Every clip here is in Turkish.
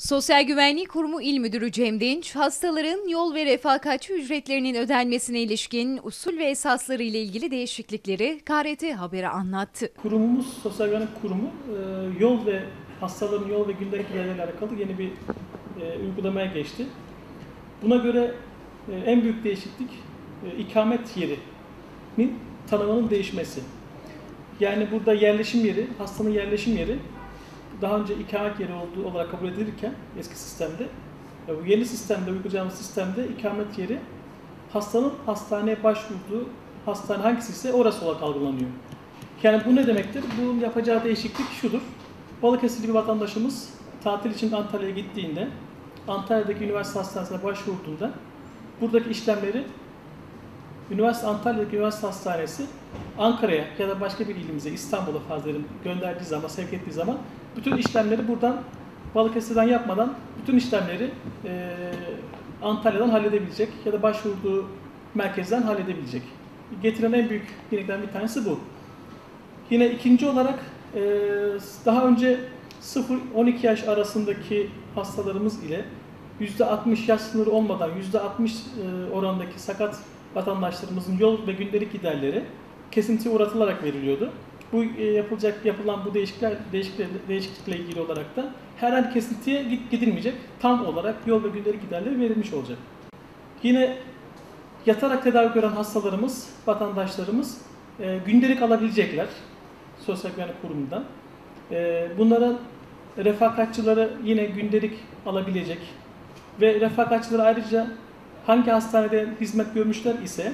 Sosyal Güvenlik Kurumu İl Müdürü Cem Dinç, hastaların yol ve refakatçi ücretlerinin ödenmesine ilişkin usul ve esasları ile ilgili değişiklikleri KRT Haber'e anlattı. Kurumumuz, Sosyal Güvenlik Kurumu e, yol ve hastaların yol ve gündelik giderleriyle alakalı yeni bir e, uygulamaya geçti. Buna göre e, en büyük değişiklik ikamet yerinin tanımının değişmesi. Yani burada yerleşim yeri, hastanın yerleşim yeri daha önce ikamet yeri olduğu olarak kabul edilirken eski sistemde ve bu yeni sistemde uygulayacağımız sistemde ikamet yeri hastanın hastaneye başvurduğu hastane hangisi ise orası olarak algılanıyor. Yani bu ne demektir? Bunun yapacağı değişiklik şudur. Balıkesirli bir vatandaşımız tatil için Antalya'ya gittiğinde Antalya'daki üniversite hastanesine başvurduğunda buradaki işlemleri Üniversite Antalya'daki Üniversite Hastanesi Ankara'ya ya da başka bir ilimize İstanbul'a fazlaların gönderdiği zaman, sevk ettiği zaman bütün işlemleri buradan Balıkesir'den yapmadan bütün işlemleri e, Antalya'dan halledebilecek ya da başvurduğu merkezden halledebilecek. Getiren en büyük yeniliklerden bir tanesi bu. Yine ikinci olarak e, daha önce 0-12 yaş arasındaki hastalarımız ile %60 yaş sınırı olmadan %60 e, orandaki sakat vatandaşlarımızın yol ve gündelik giderleri kesintiye uğratılarak veriliyordu. Bu e, yapılacak yapılan bu değişiklikler değişiklikle, ilgili olarak da herhangi kesintiye gidilmeyecek. Tam olarak yol ve gündelik giderleri verilmiş olacak. Yine yatarak tedavi gören hastalarımız, vatandaşlarımız e, gündelik alabilecekler Sosyal Güvenlik Kurumu'ndan. E, bunların refakatçıları yine gündelik alabilecek ve refakatçıları ayrıca hangi hastanede hizmet görmüşler ise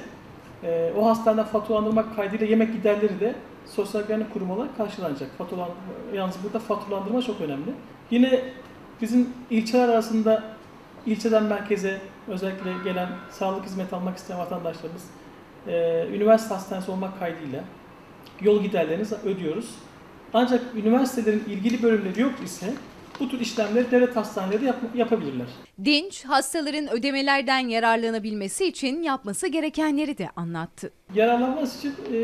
e, o hastaneden faturalandırmak kaydıyla yemek giderleri de Sosyal Güvenlik Kurumu olarak karşılanacak. Faturalan, yalnız burada faturalandırma çok önemli. Yine bizim ilçeler arasında ilçeden merkeze özellikle gelen sağlık hizmeti almak isteyen vatandaşlarımız e, üniversite hastanesi olmak kaydıyla yol giderlerini ödüyoruz. Ancak üniversitelerin ilgili bölümleri yok ise bu tür işlemleri devlet hastaneleri yap yapabilirler. Dinç, hastaların ödemelerden yararlanabilmesi için yapması gerekenleri de anlattı. Yararlanması için e,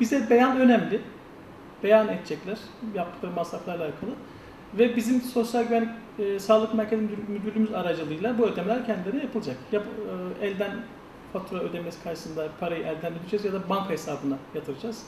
bize beyan önemli. Beyan edecekler yaptıkları masraflarla alakalı. Ve bizim Sosyal Güvenlik e, Sağlık Merkezi Müdürlüğümüz aracılığıyla bu ödemeler kendileri yapılacak. Yap, e, elden fatura ödemesi karşısında parayı elden ödeyeceğiz ya da banka hesabına yatıracağız.